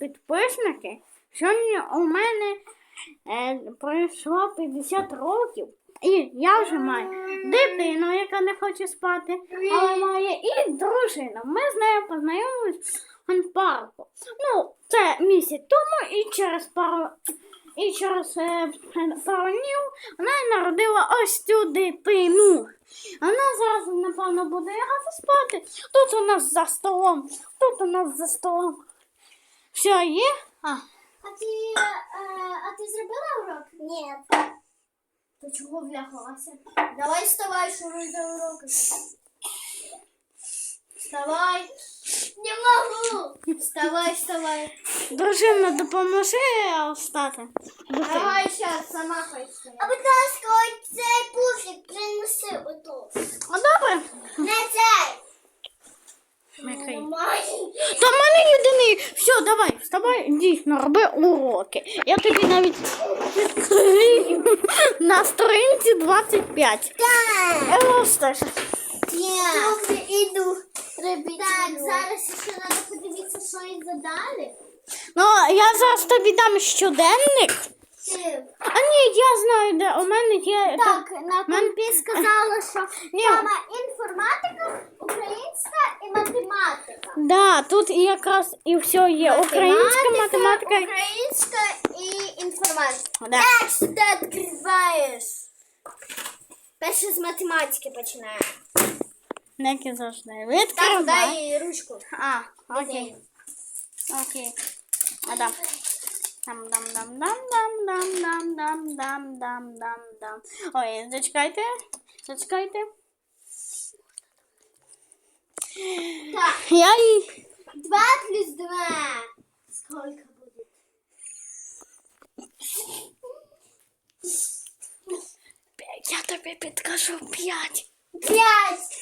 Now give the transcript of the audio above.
підписники. Сьогодні у мене е, пройшло 50 років. І я вже маю дитину, яка не хоче спати, але має і дружину. Ми з нею познайомились в парку. Ну, це місяць тому і через пару. І через е, пару днів вона народила ось цю дитину. Вона зараз, напевно, буде лягати спати. Тут у нас за столом, тут у нас за столом. Все є? А, А ти, е, а ти зробила урок? Ні. То чого влягалася? Давай вставай, шуруй до уроку. Вставай. Не можу. Вставай, вставай. дружина, допоможи встати. Дитині. Давай зараз, сама хай встає. А будь ласка, ось цей Та мене єдиний. Все, давай, вставай, дійсно, роби уроки. Я тобі навіть на сторінці 25. Так. Елосташ. Добре, іду. Так, зараз ще треба подивитися, що їй задали. Ну, я зараз тобі дам щоденник. А ні, я знаю, де у мене є. Так, на компі сказала, що Ні. саме інформатика, українська. Да, тут якраз і все є. Українська математика. Українська і інформатика. Да. Як ти відкриваєш? Перше з математики починаю. Неки завжди. Так, дай їй ручку. А, окей. Окей. А дам. Дам, дам, дам, дам, дам, дам, дам, дам, дам, дам, дам. Ой, зачекайте. Зачекайте. Так, Я і... два плюс два. Сколько будет? Я тобі підкажу п'ять. Пять.